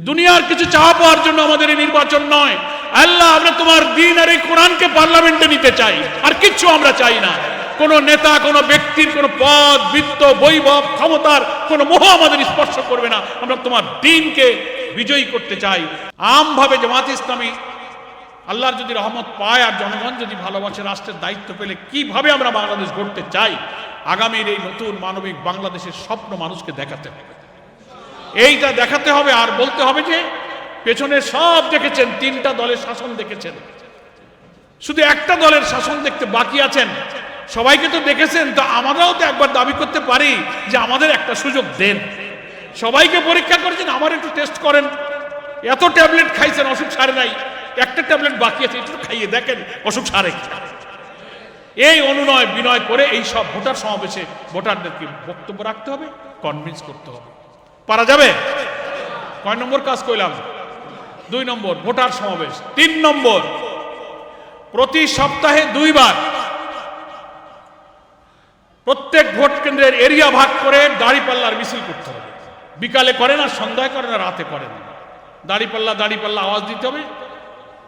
দুনিয়ার কিছু চাওয়া পাওয়ার জন্য আমাদের এই নির্বাচন নয়। আল্লাহ, আমরা তোমার দিন আর এই কোরআনকে পার্লামেন্টে নিতে চাই। আর কিচ্ছু আমরা চাই না। কোন নেতা, কোন ব্যক্তির কোন পদ, বৃত্ত, বৈভব, ক্ষমতার কোন মোহ আমাদের স্পর্শ করবে না। আমরা তোমার দিনকে বিজয়ী করতে চাই। আমভাবে জামাত ইসলামী আল্লাহর যদি রহমত পায় আর জনগণ যদি ভালোবাসে, রাষ্ট্রের দায়িত্ব পেলে কীভাবে আমরা বাংলাদেশ গড়তে চাই? আগামীর এই নতুন মানবিক বাংলাদেশের স্বপ্ন মানুষকে দেখাতে হবে। এইটা দেখাতে হবে আর বলতে হবে যে পেছনে সব দেখেছেন, তিনটা দলের শাসন দেখেছেন। শুধু একটা দলের শাসন দেখতে বাকি আছেন। সবাইকে তো দেখেছেন, তো আমরাও তো একবার দাবি করতে পারি যে আমাদের একটা সুযোগ দেন। সবাইকে পরীক্ষা করেছেন, আমার একটু টেস্ট করেন। এত ট্যাবলেট খাইছেন, অসুখ সারে নাই। একটা ট্যাবলেট বাকি আছে, একটু খাইয়ে দেখেন, অসুখ সারে এই অনুনয় বিনয় করে এই সব ভোটার সমাবেশে ভোটারদেরকে বক্তব্য রাখতে হবে কনভিন্স করতে হবে। পারা যাবে? কয় নম্বর কাজ কইলাম? দুই নম্বর, ভোটার সমাবেশ। তিন নম্বর, প্রতি সপ্তাহে দুইবার প্রত্যেক ভোট কেন্দ্রের এরিয়া ভাগ করে দাড়িপাল্লার মিছিল করতে হবে। বিকালে করে না, সন্ধ্যায় করে না, রাতে করেন দাড়িপাল্লা দাড়িপাল্লা আওয়াজ দিতে হবে।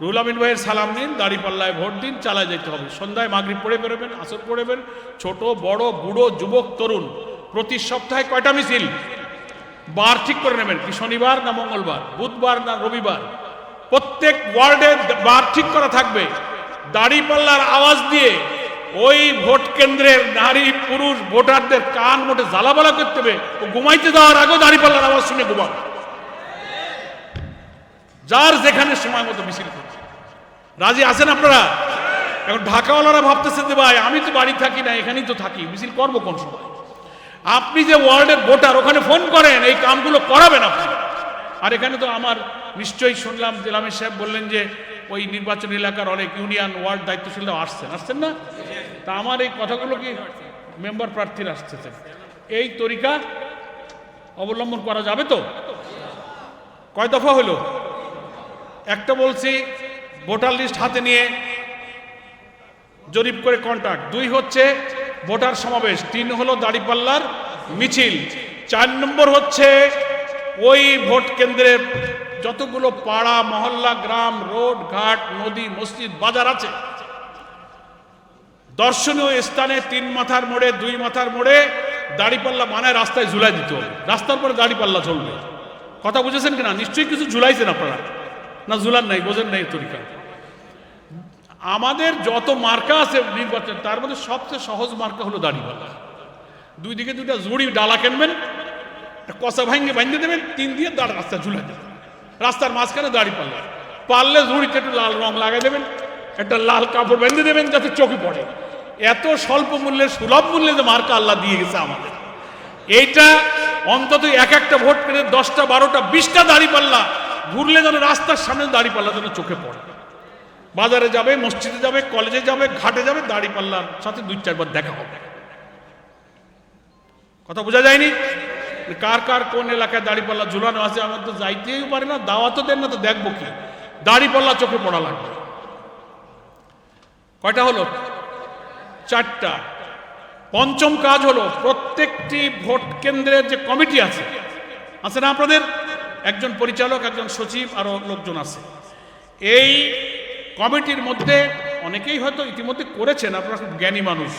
রুল আমিন ভাইয়ের সালাম নিন, দাড়িপাল্লায় ভোট দিন, চালায় যেতে হবে। সন্ধ্যায় মাগরিব পড়ে বেরোবেন, আসর পড়েবেন ছোট, বড়, বুড়ো, যুবক, তরুণ, প্রতি সপ্তাহে কয়টা মিছিল? বার ঠিক করে নেবেন কি শনিবার না মঙ্গলবার? বুধবার না রবিবার? প্রত্যেক ওয়ার্ডে বার ঠিক করা থাকবে। দাড়িপাল্লার আওয়াজ দিয়ে ওই ভোট কেন্দ্রের নারী, পুরুষ, ভোটারদের কান মোটে জ্বালাবালা করতে হবে ও ঘুমাইতে যাওয়ার আগেও দাড়িপাল্লার আওয়াজ শুনে ঘুমাবে যার যেখানে সময় মতো মিছিল করছে। রাজি আছেন আপনারা? এখন ঢাকাওয়ালারা ভাবতেছেন যে ভাই, আমি তো বাড়ি থাকি না, এখানেই তো থাকি। মিছিল করব কোন সময়? আপনি যে ওয়ার্ল্ডের ভোটার, ওখানে ফোন করেন, এই কামগুলো করাবেন আপনি। আর এখানে তো আমার নিশ্চয়ই শুনলাম জেলামের সাহেব বললেন যে ওই নির্বাচন এলাকার অনেক ইউনিয়ন ওয়ার্ড দায়িত্বশীলরা আসছেন। আসছেন না? তা আমার এই কথাগুলো কি মেম্বার প্রার্থীর আসতেছেন এই তরিকা অবলম্বন করা যাবে তো? কয় দফা হলো? একটা বলছি, ভোটার লিস্ট হাতে নিয়ে জরিপ করে কন্ট্যাক্ট দুই হচ্ছে ভোটার সমাবেশ। তিন হলো দাড়িপাল্লার মিছিল। চার নম্বর হচ্ছে ওই ভোট কেন্দ্রে যতগুলো পাড়া, মহল্লা, গ্রাম, রোড, ঘাট, নদী, মসজিদ, বাজার আছে। দর্শনীয় স্থানে তিন মাথার মোড়ে, দুই মাথার মোড়ে দাড়িপাল্লা মানে রাস্তায় ঝুলাই দিতে রাস্তার পরে দাড়িপাল্লা চলবে। কথা বুঝেছেন কিনা? নিশ্চয়ই কিছু ঝুলাইছেন আপনারা। না, ঝুলান নাই, বোঝেন নাই তরিকা। আমাদের যত মার্কা আছে নির্বাচন তার মধ্যে সবচেয়ে সহজ মার্কা হলো দাড়িপাল্লা দুই দিকে দুটা জুড়ি ডালা কিনবেন কষা ভাঙ্গে বাঁধে দেবেন, তিন দিয়ে দাঁড় রাস্তা ঝুলে দেবেন রাস্তার মাঝখানে দাড়ি পাল্লা। পারলে ঝুড়িতে একটু লাল রং লাগাই দেবেন, একটা লাল কাপড় বেঁধে দেবেন যাতে চোখে পড়ে। এত স্বল্প মূল্যে সুলভ মূল্যে যে মার্কা আল্লাহ দিয়ে গেছে আমাদের। এইটা অন্তত এক একটা ভোট পেলে দশটা, বারোটা, বিশটা দাড়ি পাল্লা। ঘুরলে যেন রাস্তার সামনে দাড়ি পাল্লা যেন চোখে পড়ে। বাজারে যাবে, মসজিদে যাবে কলেজে যাবে, ঘাটে যাবে, দাড়ি পাল্লার সাথে দুই চারবার দেখা হবে। কথা বোঝা যায়নি? কার কার কোন এলাকায় দাড়িপাল্লা ঝুলানো আছে, আমার তো যাইতেই পারে না দাওয়াতও দেন না, তো দেখব কি? দাড়িপাল্লা চোখে পড়া লাগবে। কয়টা হলো? চারটা। পঞ্চম কাজ হলো, প্রত্যেকটি ভোট কেন্দ্রের যে কমিটি আছে আছে না আপনাদের? একজন পরিচালক, একজন সচিব আরও লোকজন আছে। এই কমিটির মধ্যে অনেকেই হয়তো ইতিমধ্যে করেছেন, আপনারা খুব জ্ঞানী মানুষ।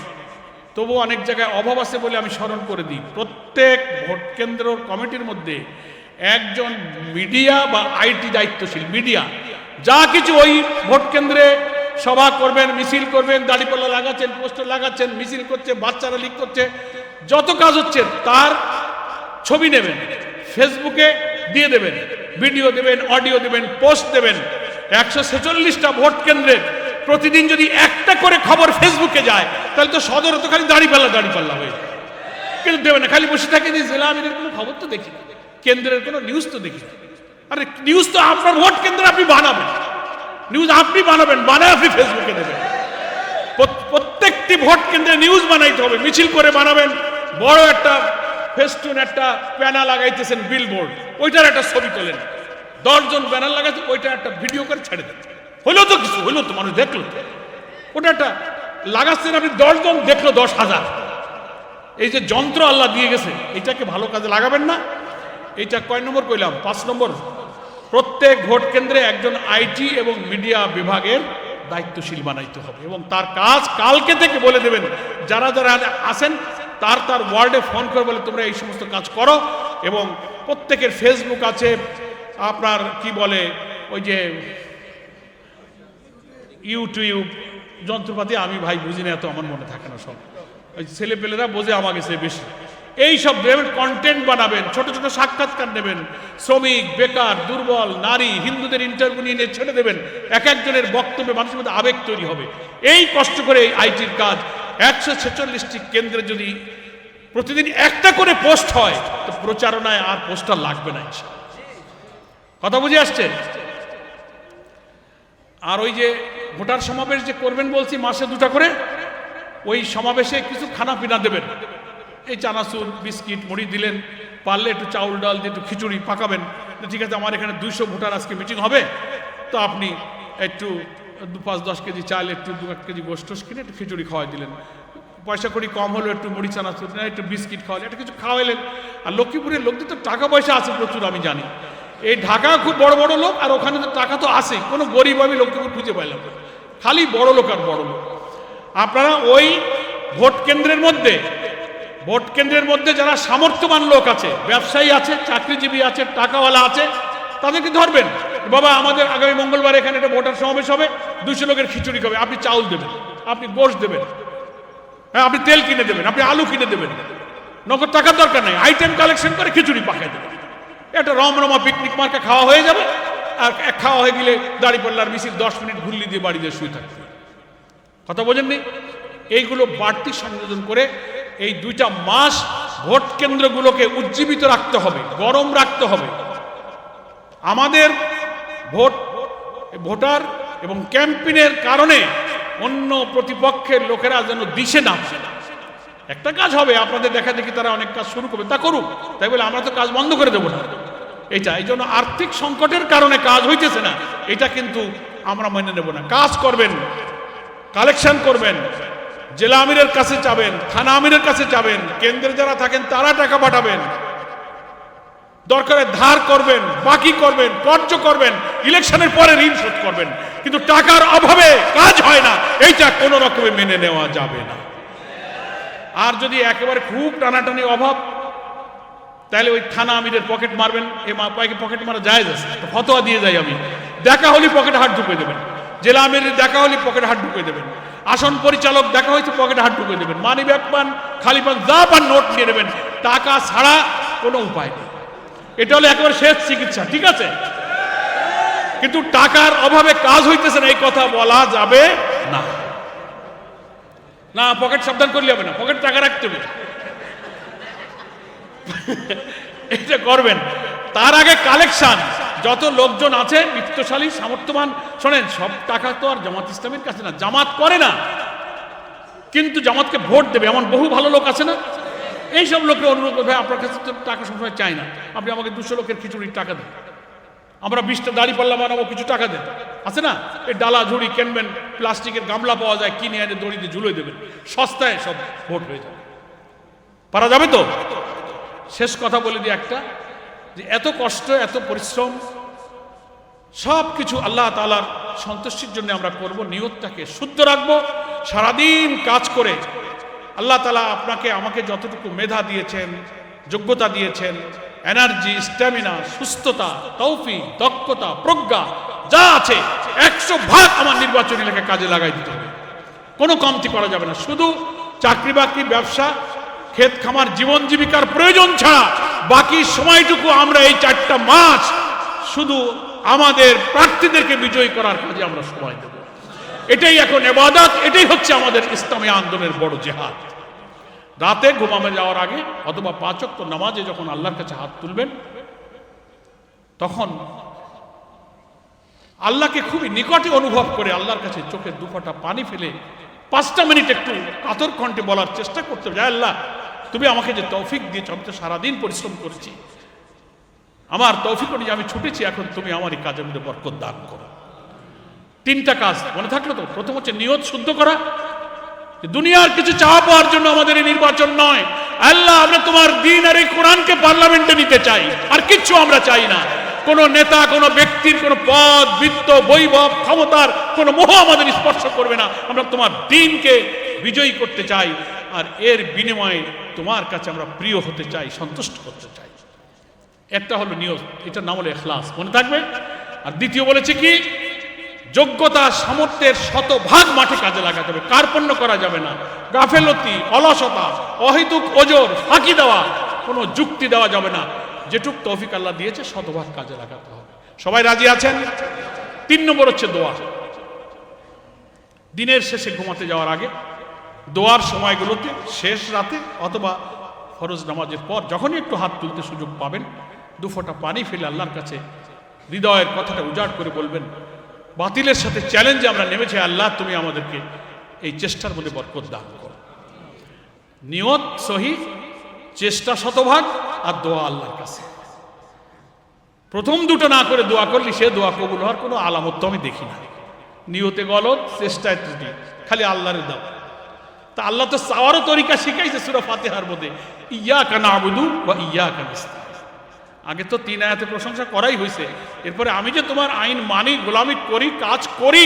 তবু অনেক জায়গায় অভাব আছে বলে আমি স্মরণ করে দিই। প্রত্যেক ভোট কেন্দ্র কমিটির মধ্যে একজন মিডিয়া বা আইটি দায়িত্বশীল, মিডিয়া। যা কিছু ওই ভোট কেন্দ্রে সভা করবেন, মিছিল করবেন, দাড়িপাল্লা লাগাচ্ছেন, পোস্টার লাগাচ্ছেন, মিছিল করছে, বাচ্চারা লিক করছে, যত কাজ হচ্ছে তার ছবি নেবেন, ফেসবুকে দিয়ে দেবেন, ভিডিও দেবেন, অডিও দেবেন, পোস্ট দেবেন। একশো ছেচল্লিশটা ভোট কেন্দ্রের প্রতিদিন যদি একটা করে খবর ফেসবুকে যায়, তাহলে তো সদর তো খালি দাড়ি পাল্লা পাল্লা হয়ে কিন্তু দেবে না, খালি বসে থাকে যে জেলা আমিরের কোনো খবর তো দেখি কেন্দ্রের কোনো নিউজ তো দেখি আরে নিউজ তো আপনার ভোট কেন্দ্রে আপনি বানাবেন। নিউজ আপনি বানাবেন, বানায় আপনি ফেসবুকে দেবেন। প্রত্যেকটি ভোট কেন্দ্রে নিউজ বানাইতে হবে, মিছিল করে বানাবেন। বড় একটা ফেস্টুন একটা প্যানা লাগাইতেছেন বিলবোর্ড ওইটার একটা ছবি তোলেন। দশজন ব্যানার লাগাইছে, ওইটা একটা ভিডিও করে ছেড়ে দেন হইল তো কিছু, হইল তো মানুষ দেখল। ওটা একটা লাগাচ্ছেন আপনি দশজন, দেখল দশ হাজার। এই যে যন্ত্র আল্লাহ দিয়ে গেছে এটাকে ভালো কাজে লাগাবেন না। এইটা কয় নম্বর কইলাম? পাঁচ নম্বর। প্রত্যেক ভোট কেন্দ্রে একজন আইটি এবং মিডিয়া বিভাগের দায়িত্বশীল বানাইতে হবে এবং তার কাজ কালকে থেকে বলে দেবেন। যারা যারা আসেন তার তার ওয়ার্ডে ফোন করে বলে তোমরা এই সমস্ত কাজ করো এবং প্রত্যেকের ফেসবুক আছে আপনার কি বলে, ওই যে ইউটিউব যন্ত্রপাতি, আমি ভাই বুঝি না এত আমার মনে থাকে না সব। ওই ছেলেপেলেরা বোঝে আমাকে সে বেশি। এই সব কন্টেন্ট বানাবেন, ছোট ছোট সাক্ষাৎকার নেবেন, শ্রমিক, বেকার, দুর্বল, নারী, হিন্দুদের ইন্টারভিউ নিয়ে ছেড়ে দেবেন, এক একজনের বক্তব্যে মানুষের মধ্যে আবেগ তৈরি হবে। এই কষ্ট করে এই আইটির কাজ, একশো ছেচল্লিশটি কেন্দ্রে যদি প্রতিদিন একটা করে পোস্ট হয়, তো প্রচারণায় আর পোস্টার লাগবে না। কথা বুঝে আসছে? আর ওই যে ভোটার সমাবেশ যে করবেন বলছি মাসে দুটা করে, ওই সমাবেশে কিছু খানা পিনা দেবেন। এই চানাচুর, বিস্কিট, মুড়ি দিলেন, পারলে একটু চাউল ডাল দিয়ে একটু খিচুড়ি পাকাবেন। ঠিক আছে, আমার এখানে দুইশো ভোটার আজকে মিটিং হবে। তো আপনি একটু দু পাঁচ দশ কেজি চাল, একটু দু এক কেজি গোষ্ঠ কিনে একটু খিচুড়ি খাওয়াই দিলেন। পয়সা করি কম হলো, একটু মুড়ি চানাচুর, একটু বিস্কিট খাওয়ালেন একটা কিছু খাওয়াইলেন। আর লক্ষ্মীপুরের লোকদের তো টাকা পয়সা আছে প্রচুর, আমি জানি। এই ঢাকা খুব বড় বড় লোক, আর ওখানে তো টাকা তো আসে। কোনো গরিব আমি লোককে খুঁজে পাইলাম না। খালি বড় লোক আর বড় লোক। আপনারা ওই ভোট কেন্দ্রের মধ্যে, ভোট কেন্দ্রের মধ্যে যারা সামর্থ্যবান লোক আছে, ব্যবসায়ী আছে, চাকরিজীবী আছে, টাকাওয়ালা আছে, তাদেরকে ধরবেন। বাবা, আমাদের আগামী মঙ্গলবার এখানে একটা ভোটার সমাবেশ হবে, দুশো লোকের খিচুড়ি খাবে। আপনি চাউল দেবেন, আপনি গোশ দেবেন হ্যাঁ আপনি তেল কিনে দেবেন, আপনি আলু কিনে দেবেন। নগদ টাকার দরকার নাই আইটেম কালেকশন করে খিচুড়ি পাকাই দেবেন। একটা রমরমা পিকনিক মার্কে খাওয়া হয়ে যাবে, আর এক খাওয়া হয়ে গেলে দাড়ি পাল্লার মিছিল দশ মিনিট ঘুরলি দিয়ে বাড়ি দিয়ে শুয়ে থাকবে। কথা বোঝেননি? এইগুলো বাড়তি সংযোজন করে এই দুইটা মাস ভোট কেন্দ্রগুলোকে উজ্জীবিত রাখতে হবে, গরম রাখতে হবে। আমাদের ভোট, ভোটার এবং ক্যাম্পেইনের কারণে অন্য প্রতিপক্ষের লোকেরা যেন দিশে না একটা কাজ হবে, আপনাদের দেখা দেখি তারা অনেক কাজ শুরু করবে, তা করুক। তাই বলে আমরা তো কাজ বন্ধ করে দেবো না। এটা এই জন্য আর্থিক সংকটের কারণে কাজ হইতেছে না। এটা কিন্তু আমরা মেনে নেব না। কাজ করবেন, কালেকশন করবেন, জেলা আমিরের কাছে যাবেন, থানা আমিরের কাছে যাবেন, কেন্দ্রে যারা থাকেন তারা টাকা পাঠাবেন। দরকারে ধার করবেন, বাকি করবেন কর্য করবেন, ইলেকশনের পরে ঋণ শোধ করবেন। কিন্তু টাকার অভাবে কাজ হয় না। এইটা কোনো রকমে মেনে নেওয়া যাবে না। আর যদি একেবারে খুব টানাটানি অভাব তাহলে ওই থানা আমিরের পকেট মারবেন, এ মা পাইকে পকেট মারা যায় যাচ্ছে ফতোয়া দিয়ে যাই আমি। দেখা হলে পকেটে হাত ঢুকে দেবেন। জেলা আমিরের দেখা হলে পকেট হাত ঢুকে দেবেন। আসন পরিচালক দেখা হয়েছে, পকেটে হাত ঢুকে দেবেন। মানি ব্যাগ পান, খালি পান, যা পান নোট নিয়ে নেবেন। টাকা ছাড়া কোনো উপায় নেই। এটা হলো একেবারে শেষ চিকিৎসা, ঠিক আছে? কিন্তু টাকার অভাবে কাজ হইতেছে না, এই কথা বলা যাবে না। না, পকেট সাবধান করলে হবে না। পকেট টাকা রাখতে হবে। এটা করবেন। তার আগে কালেকশন। যত লোকজন আছে, বিত্তশালী, সামর্থ্যবান, শোনেন, সব টাকা তো আর জামাত ইসলামের কাছে না। জামাত করে না। কিন্তু জামাতকে ভোট দেবে। এমন বহু ভালো লোক আছে না? এইসব লোকের অনুরোধ করবে আপনার কাছে তো টাকা সবসময় চাই না। আপনি আমাকে দুশো লোকের খিচুড়ির টাকা দেন। আমরা বিশটা দাড়ি পাল্লা বানাবো, কিছু টাকা দেন। আছে না? এই ডালা ঝুড়ি কিনবেন, প্লাস্টিকের গামলা পাওয়া যায়, কিনে এনে দড়িতে ঝুলে দেবেন। সস্তায় সব ভোট হয়ে যাবে। পারা যাবে তো? শেষ কথা বলে দিই একটা, যে এত কষ্ট, এত পরিশ্রম, সব কিছু আল্লাহ তালার সন্তুষ্টির জন্য আমরা করব, নিয়তটাকে শুদ্ধ রাখব, সারাদিন কাজ করে আল্লাহ তালা আপনাকে, আমাকে যতটুকু মেধা দিয়েছেন, যোগ্যতা দিয়েছেন, এনার্জি, স্ট্যামিনা, সুস্থতা তৌফি দক্ষতা, প্রজ্ঞা, যা আছে, একশো ভাগ আমার নির্বাচনী এলাকায় কাজে লাগাই দিতে হবে। কোনো কমতি করা যাবে না। শুধু চাকরি বাকরি ব্যবসা ক্ষেত খামার, জীবন জীবিকার প্রয়োজন ছাড়া বাকি সময়টুকু আমরা এই চারটা মাস শুধু আমাদের প্রার্থীদেরকে বিজয়ী করার কাজে আমরা সময় দেব। এটাই এখন এবাদত, এটাই হচ্ছে আমাদের ইসলামী আন্দোলনের বড় জেহাদ। রাতে ঘুমামে যাওয়ার আগে অথবা পাঁচক তো নামাজে যখন আল্লাহর কাছে হাত তুলবেন, তখন আল্লাহকে খুবই নিকটে অনুভব করে আল্লাহর কাছে চোখের দুফাটা পানি ফেলে পাঁচটা মিনিট একটু কাতর কণ্ঠে বলার চেষ্টা করতে হবে। আল্লাহ তুমি আমাকে যে তৌফিক দিয়েছ, আমি তো সারাদিন পরিশ্রম করেছি। আমার তৌফিক অনুযায়ী আমি ছুটেছি, এখন তুমি আমার এই কাজের মধ্যে বরকত দান করো। তিনটা কাজ মনে থাকল তো? প্রথম হচ্ছে নিয়ত শুদ্ধ করা। দুনিয়ার কিছু চাওয়া পাওয়ার জন্য আমাদের এই নির্বাচন নয়। আল্লাহ, আমরা তোমার দিন আর এই কোরআনকে পার্লামেন্টে নিতে চাই। আর কিচ্ছু আমরা চাই না। কোনো নেতা, কোনো ব্যক্তির, কোনো পদ, বৃত্ত, বৈভব, ক্ষমতার কোনো মোহ আমাদের স্পর্শ করবে না। আমরা তোমার দিনকে বিজয়ী করতে চাই। আর এর বিনিময়ে তোমার কাছে আমরা প্রিয় হতে চাই, সন্তুষ্ট করতে চাই। একটা হলো নিয়ত, এটার নাম হলো এখলাস। মনে থাকবে? আর দ্বিতীয় বলেছে কি? যোগ্যতা, সামর্থ্যের শতভাগ মাঠে কাজে লাগাতে হবে। কার্পণ্য করা যাবে না। গাফেলতি, অলসতা, অহেতুক ওজোর, ফাঁকি দেওয়া, কোনো যুক্তি দেওয়া যাবে না। যেটুক তৌফিক আল্লাহ দিয়েছে, শতভাগ কাজে লাগাতে হবে। সবাই রাজি আছেন? তিন নম্বর হচ্ছে দোয়া। দিনের শেষে ঘুমাতে যাওয়ার আগে দোয়ার সময়গুলোতে, শেষ রাতে অথবা ফরজ নামাজের পর যখনই একটু হাত তুলতে সুযোগ পাবেন, দু ফোঁটা পানি ফেলে আল্লাহর কাছে হৃদয়ের কথাটা উজাড় করে বলবেন, বাতিলের সাথে চ্যালেঞ্জে আমরা নেমেছি, আল্লাহ তুমি আমাদেরকে এই চেষ্টার মধ্যে বরকত দান করো। নিয়ত সহি, চেষ্টা শতভাগ আর দোয়া আল্লাহর কাছে। প্রথম দুটো না করে দোয়া করলি সে দোয়া কবুল হওয়ার কোনো আলামত তো আমি দেখি না। নিয়তে গলত, চেষ্টায় ত্রুটি, খালি আল্লাহর দাও তা আল্লাহ তো চাওয়ারও তরিকা শিখাইছে সুরা ফাতেহার মধ্যে। ইয়া কানা আবুদু বা ইয়া কেন আগে তো তিন আয়াতে প্রশংসা করাই হয়েছে এরপরে আমি যে তোমার আইন মানি, গোলামি করি, কাজ করি,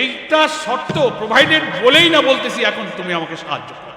এইটা শর্ত প্রোভাইডেড বলেই না বলতেছি, এখন তুমি আমাকে সাহায্য করো।